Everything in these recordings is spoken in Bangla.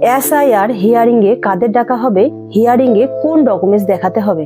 এসআইআর হিয়ারিং এ কাদের ডাকা হবে হিয়ারিং এ কোন ডকুমেন্টস দেখাতে হবে?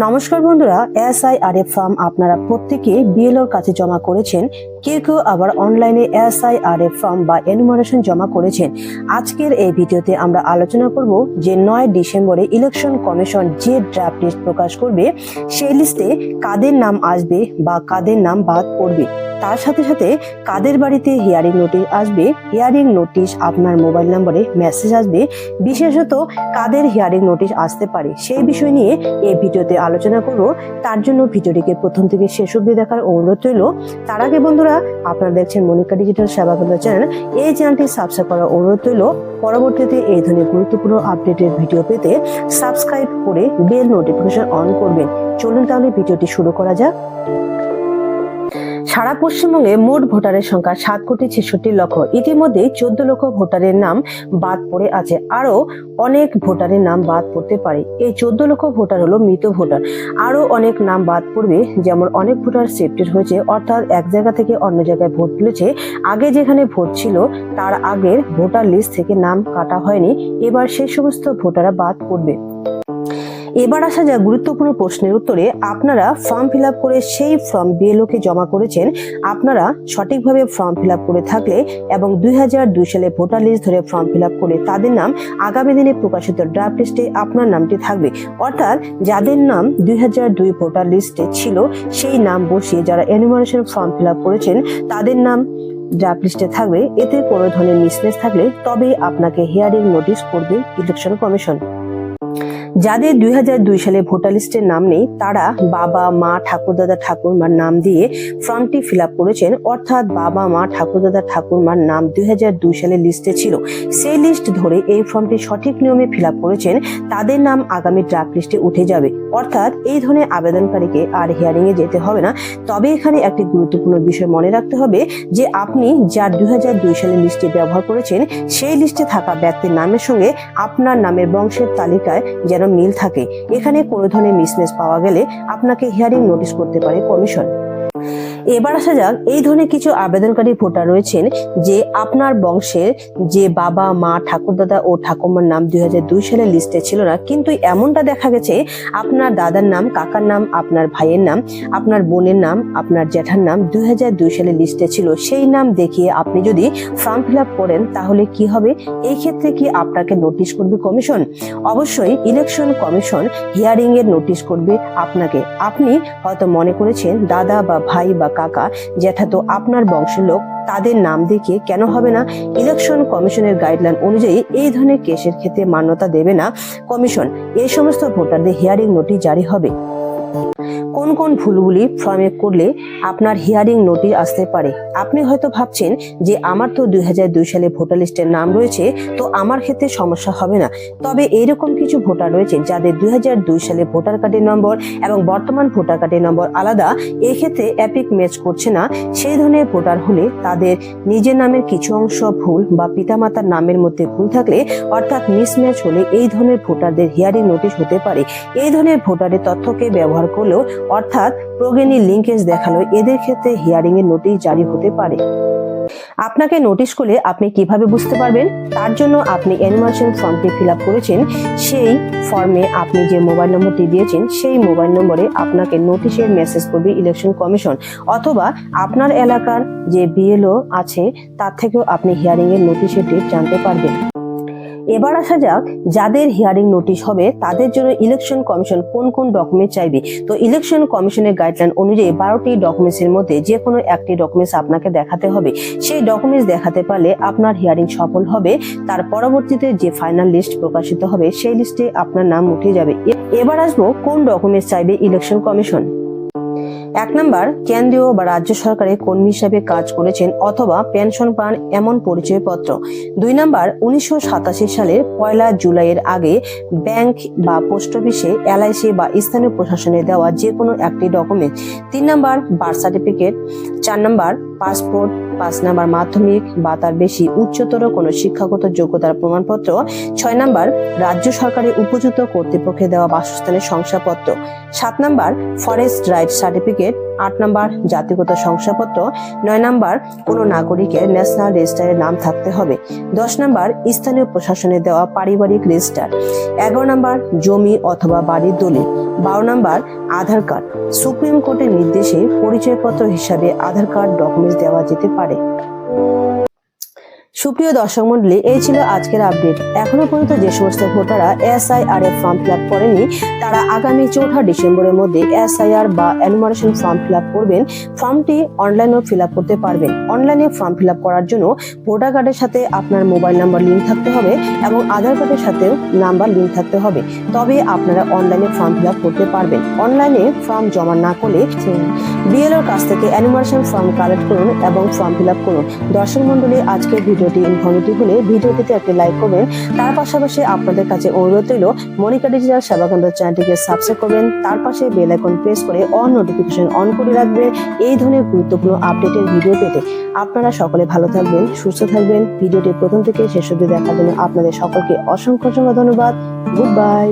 নমস্কার বন্ধুরা এসআইআর এর ফর্ম আপনারা প্রত্যেকে বিএলওর কাছে জমা করেছেন। কেউ কেউ আবার অনলাইনে এসআইআর এর ফর্ম বা এনুমারেশন জমা করেছেন। আজকের এই ভিডিওতে আমরা আলোচনা করব যে নয় ডিসেম্বরে ইলেকশন কমিশন যে ড্রাফট লিস্ট প্রকাশ করবে, সেই লিস্টে কাদের নাম আসবে বা কাদের নাম বাদ পড়বে। তার সাথে সাথে কাদের বাড়িতে হিয়ারিং নোটিশ আসবে, হিয়ারিং নোটিশ আপনার মোবাইল নম্বরে মেসেজ আসবে। বিশেষত কাদের হিয়ারিং নোটিশ আসতে পারে, সেই বিষয় নিয়ে এই ভিডিওতে আলোচনা করব। তার জন্য ভিডিওটিকে প্রথম থেকে শেষ অবধি দেখার অনুরোধ রইল। তার আগে বন্ধুরা, আপনারা দেখছেন মনিকা ডিজিটাল সেবা কেন্দ্র চ্যানেল এই চ্যানেলটি সাবস্ক্রাইব করার অনুরোধ রইল। পরবর্তীতে এই ধরনের গুরুত্বপূর্ণ আপডেটের ভিডিও পেতে সাবস্ক্রাইব করে বেল নোটিফিকেশন অন করবেন। চলুন তাহলে ভিডিওটি শুরু করা যাক। সারা পশ্চিমবঙ্গে মোট ভোটারের সংখ্যা সাত কোটি ছেষট্টি লক্ষ। ইতিমধ্যে চোদ্দ লক্ষ ভোটারের নাম বাদ পড়ে আছে। আরও অনেক ভোটারের নাম বাদ পড়তে পারে। এই চোদ্দ লক্ষ ভোটার হলো মৃত ভোটার। আরও অনেক নাম বাদ পড়বে, যেমন অনেক ভোটার সেফটেড হয়েছে, অর্থাৎ এক জায়গা থেকে অন্য জায়গায় ভোট তুলেছে। আগে যেখানে ভোট ছিল, তার আগের ভোটার লিস্ট থেকে নাম কাটা হয়নি। এবার সেই সমস্ত ভোটাররা বাদ পড়বে। এবার আসা যা গুরুত্বপূর্ণ প্রশ্নের উত্তরে। আপনারা ফর্ম ফিল করে সেই ফর্ম বিএলও কে জমা করেছেন। আপনারা সঠিকভাবে ফর্ম ফিল করে থাকলে এবং দুই সালে ভোটার লিস্ট ধরে ফর্ম ফিল করে তাদের নাম আগামী দিনে প্রকাশিত ড্রাফট লিস্টে আপনার নামটি থাকবে। অর্থাৎ যাদের নাম দুই হাজার দুই ভোটার লিস্টে ছিল, সেই নাম বসিয়ে যারা এনুমারেশন ফর্ম ফিল করেছেন, তাদের নাম ড্রাফট লিস্টে থাকবে। এতে কোনো ধরনের মিসমেস থাকলে তবে আপনাকে হিয়ারিং নোটিশ করবে ইলেকশন কমিশন যাদের দুই সালে ভোটার লিস্টের নাম নেই, তারা বাবা, মা, ঠাকুরদাদা, ঠাকুরমার নাম দিয়ে ফর্মটি ফিল করেছেন। অর্থাৎ বাবা, মা, ঠাকুরদাদা, ঠাকুরমার নাম দুই সালে লিস্টে ছিল। সেই লিস্ট ধরে এই ফর্মটি সঠিক নিয়মে ফিল করেছেন, তাদের নাম আগামী ড্রাফট লিস্টে উঠে যাবে। অর্থাৎ এই ধরনের আবেদনকারীকে আর হিয়ারিং এ যেতে হবে না। তবে এখানে একটি গুরুত্বপূর্ণ বিষয় মনে রাখতে হবে যে, আপনি যার দুই সালে লিস্টে ব্যবহার করেছেন, সেই লিস্টে থাকা ব্যক্তির নামের সঙ্গে আপনার নামের বংশের তালিকায় যেন মিল থাকে। এখানে কোনো ধরনের মিসনেস পাওয়া গেলে আপনাকে হিয়ারিং নোটিশ করতে পারে কমিশন এবার আসা যাক, এই ধরনের কিছু আবেদনকারী ভোটার রয়েছেন যে আপনার বংশের যে বাবা, মা ঠাকুরদাদা ও ঠাকুমার নাম দুই সালে লিস্টে ছিল না, কিন্তু এমনটা দেখা গেছে, আপনার দাদার নাম, কাকার নাম, আপনার ভাইয়ের নাম, আপনার বোনের নাম, আপনার জ্যাঠার নাম দুই সালে লিস্টে ছিল। সেই নাম দেখিয়ে আপনি যদি ফর্ম ফিল করেন, তাহলে কি হবে? এই ক্ষেত্রে কি আপনাকে নোটিশ করবে কমিশন অবশ্যই ইলেকশন কমিশন হিয়ারিং এর নোটিশ করবে আপনাকে। আপনি হয়তো মনে করেছেন, দাদা বা ভাই বা কাকা জ্যাঠা তো আপনার বংশের লোক তাদের নাম দেখে কেন হবে না? ইলেকশন কমিশনের গাইডলাইন অনুযায়ী এই ধরনের কেসের ক্ষেত্রে মান্যতা দেবে না কমিশন। এই সমস্ত ভোটারদের হিয়ারিং নোটিশ জারি হবে। কোন কোন ভুলগুলি ফর্মে করলে আপনার হিয়ারিং নোটিশ আসতে পারে? আপনি হয়তো ভাবছেন যে আমার তো দুই সালে ভোটার লিস্টের নাম রয়েছে, তো আমার ক্ষেত্রে সমস্যা হবে না। তবে এইরকম কিছু ভোটার রয়েছে যাদের দুই সালে ভোটার কার্ডের নম্বর এবং বর্তমান ভোটার কার্ডের নম্বর আলাদা, এক্ষেত্রে অ্যাপিক ম্যাচ করছে না। সেই ধরনের ভোটার হলে তাদের নিজের নামের কিছু অংশ ভুল বা পিতামাতার নামের মধ্যে ভুল থাকলে, অর্থাৎ মিসম্যাচ হলে এই ধরনের ভোটারদের হিয়ারিং নোটিশ হতে পারে। এই ধরনের ভোটারের তথ্যকে ব্যবহার করলেও অর্থাৎ প্রোগেনি লিঙ্কেজ দেখাল, এদের ক্ষেত্রে হিয়ারিং এর নোটিশ জারি হতে পারে। আপনাকে নোটিশ করলে আপনি কীভাবে বুঝতে পারবেন? তার জন্য আপনি অ্যানিমেশন ফর্মটি ফিল আপ করেছেন, সেই ফর্মে আপনি যে মোবাইল নম্বরটি দিয়েছেন, সেই মোবাইল নম্বরে আপনাকে নোটিশের মেসেজ করবে ইলেকশন কমিশন, অথবা আপনার এলাকার যে বিএলও আছে, তার থেকেও আপনি হিয়ারিং এর নোটিশের ডেট জানতে পারবেন। এবার আসা যাক যাদের হিয়ারিং নোটিশ হবে, তাদের জন্য ইলেকশন কমিশন কোন কোন ডকুমেন্ট চাইবে। তো ইলেকশন কমিশনের গাইডলাইন অনুযায়ী বারোটি ডকুমেন্টসের মধ্যে যে কোনো একটি ডকুমেন্টস আপনাকে দেখাতে হবে। সেই ডকুমেন্টস দেখাতে পারলে আপনার হিয়ারিং সফল হবে। তার পরবর্তীতে যে ফাইনাল লিস্ট প্রকাশিত হবে, সেই লিস্টে আপনার নাম উঠে যাবে। এবার আসব কোন ডকুমেন্টস চাইবে ইলেকশন কমিশন এক নম্বর, কেন্দ্রীয় বা রাজ্য সরকারের কর্মী হিসাবে কাজ করেছেন অথবা পেনশন পান এমন পরিচয়পত্র। দুই নম্বর, উনিশশো সাতাশি সালের পয়লা জুলাইয়ের আগে ব্যাংক বা পোস্ট অফিসে এলআইসি বা স্থানীয় প্রশাসনে দেওয়া যে কোনো একটি ডকুমেন্ট। তিন নম্বর, বার্থ সার্টিফিকেট। চার নম্বর পাসপোর্ট, পাঁচ নাম্বার মাধ্যমিক বা তার বেশি উচ্চতর কোনো শিক্ষাগত যোগ্যতার প্রমাণপত্র, ছয় নাম্বার রাজ্য সরকারের উপযুক্ত কর্তৃপক্ষে দেওয়া বাসস্থানের শংসাপত্র, সাত নাম্বার ফরেস্ট রাইট সার্টিফিকেট আট নম্বর জাতিগত শংসাপত্র, নয় নম্বর কোনো নাগরিকের ন্যাশনাল রেজিস্টারের নাম থাকতে হবে, দশ নম্বর স্থানীয় প্রশাসনে দেওয়া পারিবারিক রেজিস্টার, এগারো নম্বর জমি অথবা বাড়ির দলিল, বারো নম্বর আধার কার্ড, সুপ্রিম কোর্টের নির্দেশে পরিচয়পত্র হিসাবে আধার কার্ড ডকুমেন্টস দেওয়া যেতে পারে। সুপ্রিয় দর্শক মন্ডলী, এই ছিল আজকের আপডেট। এখনও পর্যন্ত যে সমস্ত ভোটাররা এসআইআর এর ফর্ম ফিল আপ করেনি তারা আগামী চৌঠা ডিসেম্বরের মধ্যে এসআইআর বা অ্যানুমারেশন ফর্ম ফিল আপ করবেন। ফর্মটি অনলাইনেও ফিল আপ করতে পারবেন। অনলাইনে ফর্ম ফিল আপ করার জন্য ভোটার কার্ডের সাথে আপনার মোবাইল নাম্বার লিঙ্ক থাকতে হবে এবং আধার কার্ডের সাথেও নাম্বার লিঙ্ক থাকতে হবে। তবে আপনারা অনলাইনে ফর্ম ফিল আপ করতে পারবেন। অনলাইনে ফর্ম জমা না করলে বিএলওর কাছ থেকে অ্যানিমেশন ফর্ম কালেক্ট করুন এবং ফর্ম ফিল আপ করুন। দর্শক মন্ডলী, আজকের ভিডিওটি ইনফরমেটিভ হলে ভিডিওটিতে একটি লাইক করবেন। তার পাশাপাশি আপনাদের কাছে অনুরোধ রইল, মনিকা ডিজিটাল সেবাকেন্দ্র চ্যানেলটিকে সাবস্ক্রাইব করবেন। তার পাশে বেল আইকন প্রেস করে অন নোটিফিকেশন অন করে রাখবেন। এই ধরনের গুরুত্বপূর্ণ আপডেটের ভিডিও পেতে আপনারা সকলে ভালো থাকবেন, সুস্থ থাকবেন। ভিডিওটি প্রথম থেকে শেষ অবধি দেখার জন্য আপনাদের সকলকে অসংখ্য অসংখ্য ধন্যবাদ। Good bye